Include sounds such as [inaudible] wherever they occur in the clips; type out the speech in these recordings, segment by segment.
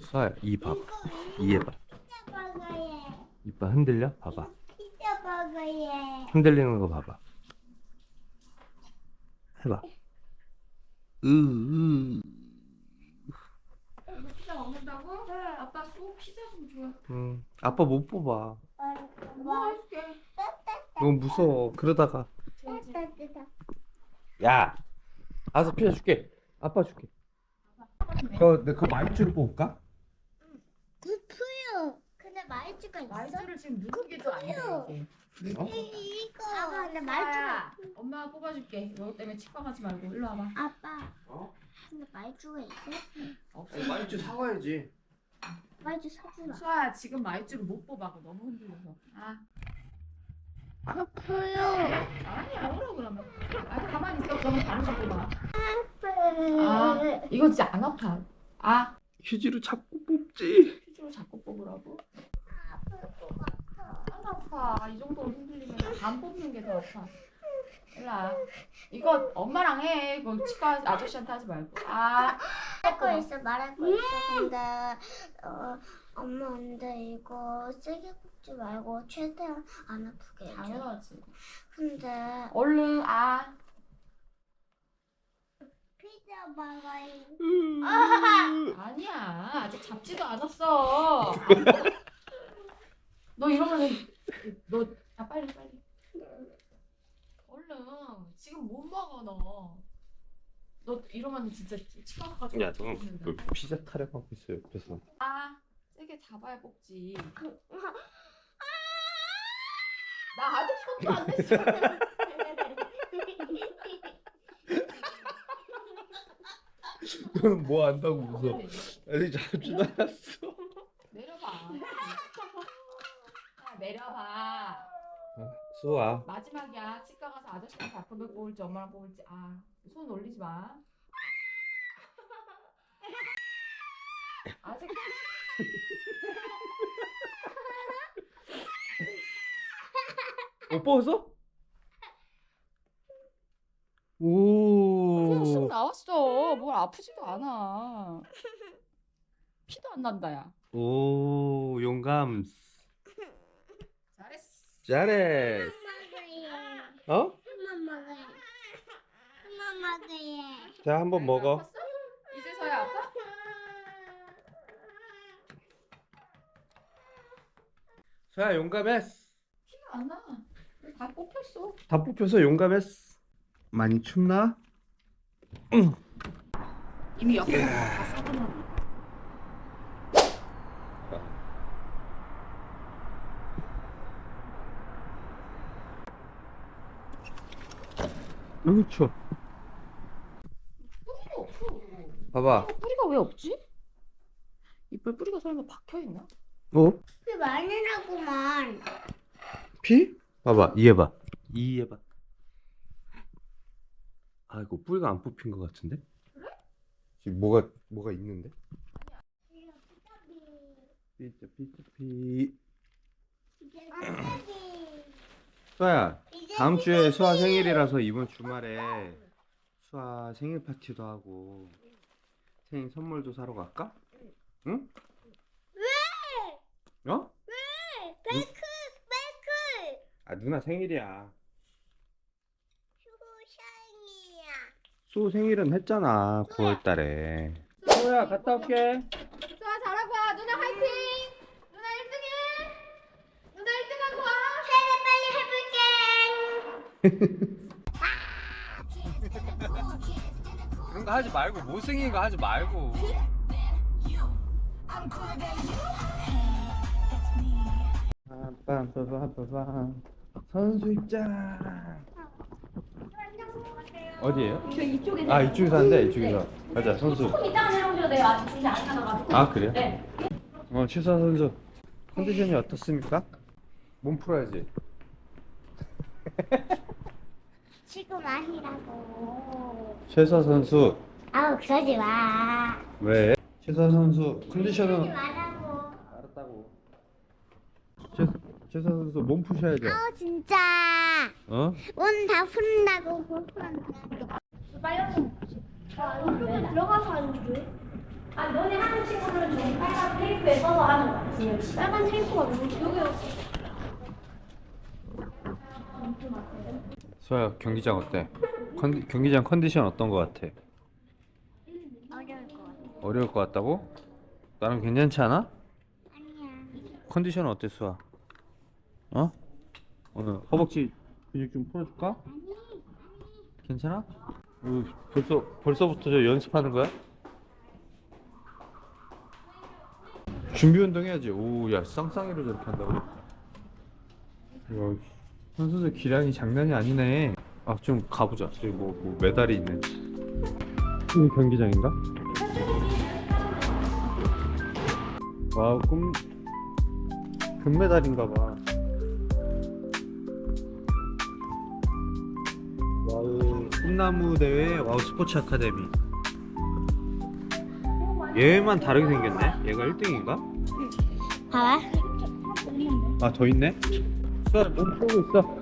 수아야 이 봐봐 이 해봐. 피자 버거에. 이빨 흔들려? 봐봐. 흔들리는 거 봐봐. 해봐. 으으. 너 피자 먹는다고? 아빠 꼭 피자 좀 줘요. 음, 아빠 못 뽑아. 엄마가 해줄게. 너무 무서워. 그러다가. 줘야지. 야! 알아서 피자 줄게. 아빠 줄게 그거 내 그거 말주를 뽑을까? 구프요 근데 말주가 있어? 말주를 지금 누르기도 안 돼. 어? 이거 아빠 근데 말주가 말주야. 엄마가 뽑아줄게. 이거 때문에 치과 가지 말고 일로 와봐. 아빠 어? 근데 말주가 있어? 없어. 말주 사와야지 말주 사주라 수아야 지금 말주를 못 뽑아. 그거 너무 흔들려서. 아 구프요 아니야 오라 그러면. 아 가만히 있어. 그러면 다른 거 뽑아. 아 이거 진짜 안 아파. 아 휴지로 자꾸 뽑지 휴지로 자꾸 뽑으라고? 안 아파. 이 정도로 흔들리면 반 뽑는 게 더 아파. 일라. 이거 엄마랑 해. 이거 치과 아저씨한테 하지 말고. 아. 말할 거 있어 말할 거 있어 근데 어, 엄마 근데 이거 세게 굽지 말고 최대한 안 아프게 해줘 당연하지. 근데 얼른 아. 피자 버거에 아니야. 아직 잡지도 않았어. [laughs] 너 이러면은 너아 빨리 빨리. 얼른 지금 못 먹어 너. 너 이러면 진짜 치과 가지고 야, 너뭐 피자 타령하고 있어 옆에서. 아 세게 잡아야 뽑지. [laughs] 나 아직 손도 안 냈어. [laughs] 뭐 안다고 웃어? 아직 잡지도 않았어. 내려봐. 야, 내려봐. 수아. 마지막이야. 치과 가서 아저씨가 바꾸면 뽑을지 엄마랑 뽑을지. 아, 손 올리지 마. 아직 못 뽑았어? 그냥 쑥 오. 나왔어. 뭘 아프지도 않아. 피도 안 난다, 야. 오, 용감. 잘했어. 잘해. 어? 한번 먹어요 한번 먹어요 자, 한번 먹어. 아팠어? 이제서야 아파? 수아 용감했어. 피가 안 나. 다 뽑혔어. 다 뽑혀서 용감했어. 많이 춥나? 이미 옆에 다 써보나 너무 추워. 뿌리가 없어. 봐봐. 뿌리가 왜 없지? 이빨 뿌리가 설마 박혀 있나? 어? 피 많이 나구만 피? 봐봐. 이 해봐. 이 해봐. 아, 이거 뿌리가 안 뽑힌 것 같은데? 지금 뭐가 뭐가 있는데? 피자 피자 피. 수아야, 다음 주에 수아 생일이라서 이번 주말에 수아 생일 파티도 하고 생일 선물도 사러 갈까? 응? 왜? 어? 베이크 베이크 아 누나 생일이야. 수 생일은 했잖아 9월 달에. 수아야 갔다 올게. 수아 잘하고 와. 누나 화이팅! 누나 1등해! 누나 1등하고 와! 생일 빨리 해볼게 [laughs] 그런 거 하지 말고 못생긴 거 하지 말고. 빰빰빰빰빰 선수 입장. 어디에요? 저 이쪽에 아 이쪽에서 한대 이쪽에서. 가자 선수. 이따가 내려오셔도 돼요. 아직 준비 안 하셔가지고. 아 그래요? 네. 어 최수아 선수 컨디션이 어떻습니까? 몸 풀어야지. [laughs] 지금 아니라고 최수아 선수 아우 그러지 마 왜? 최수아 선수 컨디션은 그러지 말라고 알았다고. 최 최수아 선수 몸 푸셔야죠. 아우 진짜 어? 오늘 다 푼다고 좀 이쪽에 들어가서 앉을래? 아, 너네 하는 친구는 좀 빨간 테이프에 써서 하는 거야. 지금. 빨간 테이프가 너무 여기 수아야 경기장 어때? 컨디, 경기장 컨디션 어떤 거 같아? 어려울 것 같아. 어려울 것 같다고? 나는 괜찮지 않아? 아니야. 컨디션 어때 수아? 어? 오늘 허벅지 근육 좀 풀어줄까? 괜찮아? 어, 벌써 벌써부터 저 연습하는 거야? 준비 운동 해야지. 오, 야 쌍쌍이로 저렇게 한다고? 야, 선수들 기량이 장난이 아니네. 아, 좀 가보자. 저기 뭐, 뭐 메달이 있는지. 이 경기장인가? 와우, 꿈 금메달인가 봐. 꿈나무 대회 와우 스포츠 아카데미. 얘만 다르게 생겼네. 얘가 1등인가? 봐봐. 아, 더 있네. 수아, 몸 풀고 있어.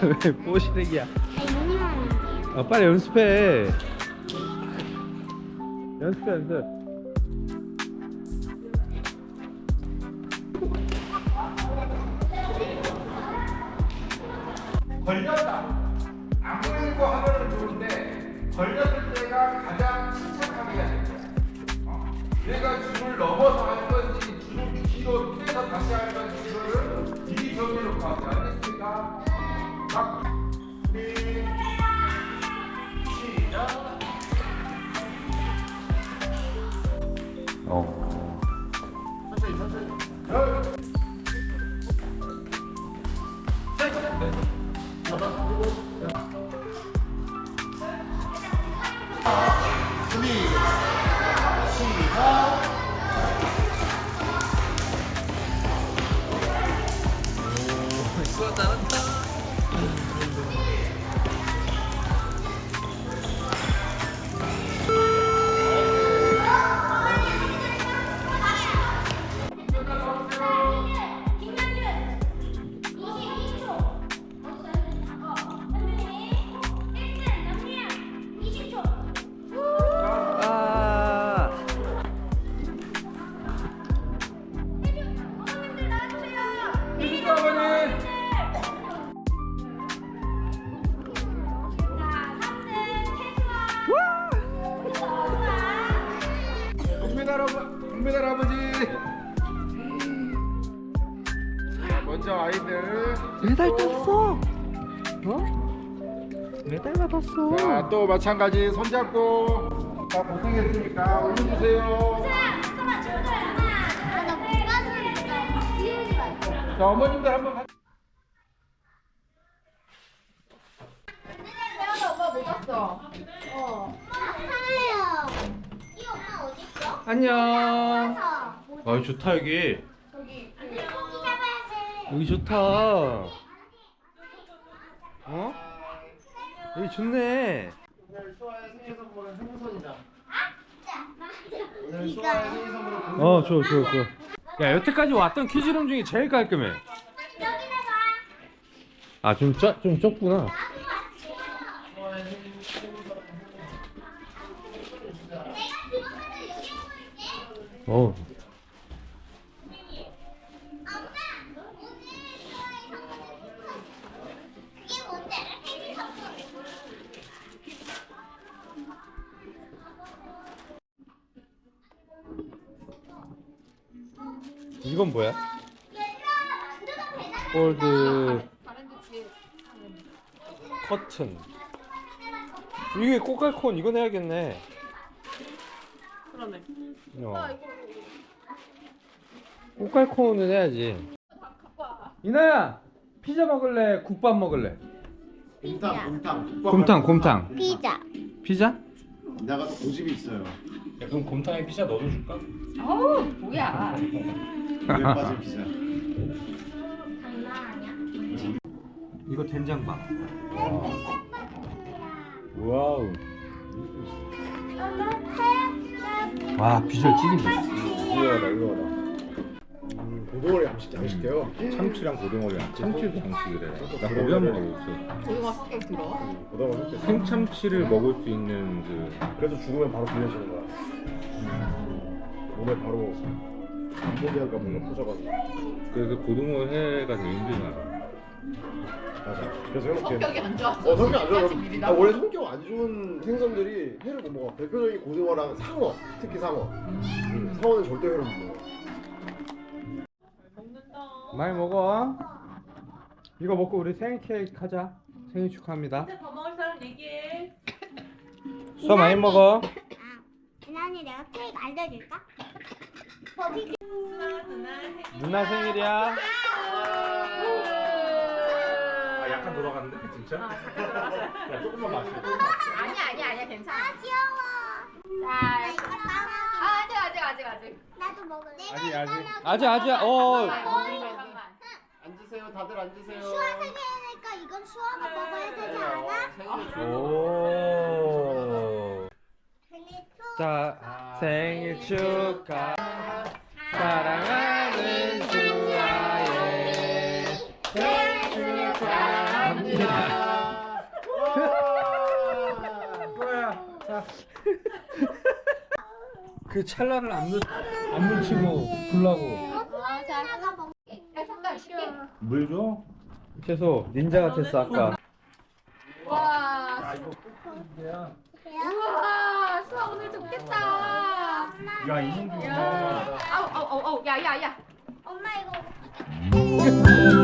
[laughs] 왜 돼. 아, 빨리 연습해. 연습해, 연습. 걸렸다. 안 걸리고 하면 좋은데 걸렸을 때가 가장 침착하게 해야 돼. 어. 내가 줄을 넘어서 하는 건지 줄을 뒤로 빼서 다시 하는 건지 이거를 미리 정해놓고 하세요. 알겠습니까? 막 준비 시작. 어. 금메달 아버 금메달 아버지. 자, 먼저 아이들. 메달 땄어. 어? 메달 받았어. 자, 또 마찬가지 손잡고. 자, 고생했으니까 올려주세요. 자, 어머님들 한번 같이. 태연아 엄마 못 왔어. 하나요. 이 엄마 어디 있어? 안녕. 가서. 아 좋다 여기. 저기 고기 잡아야지. 여기 좋다. 어? 여기 좋네. 오늘 수아의 생일 선물은 생선이다. 오늘 이거. 수아의 생일 선물은 어 좋아 좋아 좋아. 야 여태까지 왔던 퀴즈룸 중에 제일 깔끔해. 여기다가 아좀좀 좁구나. 어. 이건 뭐야? 뒤에 커튼. 이게 꼬깔콘 이거 해야겠네. 어. 꼬깔콘은 해야지. 이나야 피자 먹을래? 국밥 먹을래? 곰탕, 곰탕, 곰탕 곰탕. 피자. 피자? 내가 또 고집이 있어요. 야, 그럼 곰탕에 피자 넣어줄까? 어우 뭐야. 왜 빠진 피자? 장난 아니야? 이거 된장밥. 와우. 와 비주얼 찌긴다. 이리 와라. 음, 고등어를 양식 양식해요. 참치랑 고등어를 양- 참치도 양식이래. 나 거기 한번 가보고 고등어 성격 들어. 고등어 섞여. 있어. 생참치를 먹을 수 있는 그 그래서 죽으면 바로 빌려주는 거야. 몸에 바로 암모니아가 뭔가 퍼져가지고. 그래서 고등어 회가 되게 힘들잖아. 맞아. 그래서 해놓게. 성격이 안 좋아서. 어 성격 안 좋아. 아직 일이다. 아, 원래 성격 안 좋은 생선들이 회를 못 먹어. 대표적인 고등어랑 상어, 특히 상어. 음, 상어는 절대 회를 못 먹어. 많이 먹어. 이거 먹고 우리 생일 케이크 하자. 생일 축하합니다. 더 먹을 사람 얘기해. [laughs] 수아 많이 먹어. 나니 내가 케이크 알려줄까? 누나 생일. 누나 생일이야. 아 약간 돌아갔는데 진짜? 야 조금만 마시고. 아니야 아니야 아니야 괜찮아. 귀여워. 나 자, 이거. 아, 아직 아직 아직 아직. 나도 먹을래. 아직 아직 아직 아직 어. 잠깐만. 앉으세요. 다들 앉으세요. 슈아 생일이니까 이건 슈아가 먹어야 되지 않아? 오. 생일 축. 자 생일 축하. 사랑하 그 찰나를 안, 놓, 안 놓치고 불라고. 아, 자. 야. 물 줘? 채소 닌자 같았어 아까. 와. 야 우와, 수아 오늘 좋겠다. 야. 아우 아우 아우 아우, 야, 야, 야. 엄마 이거.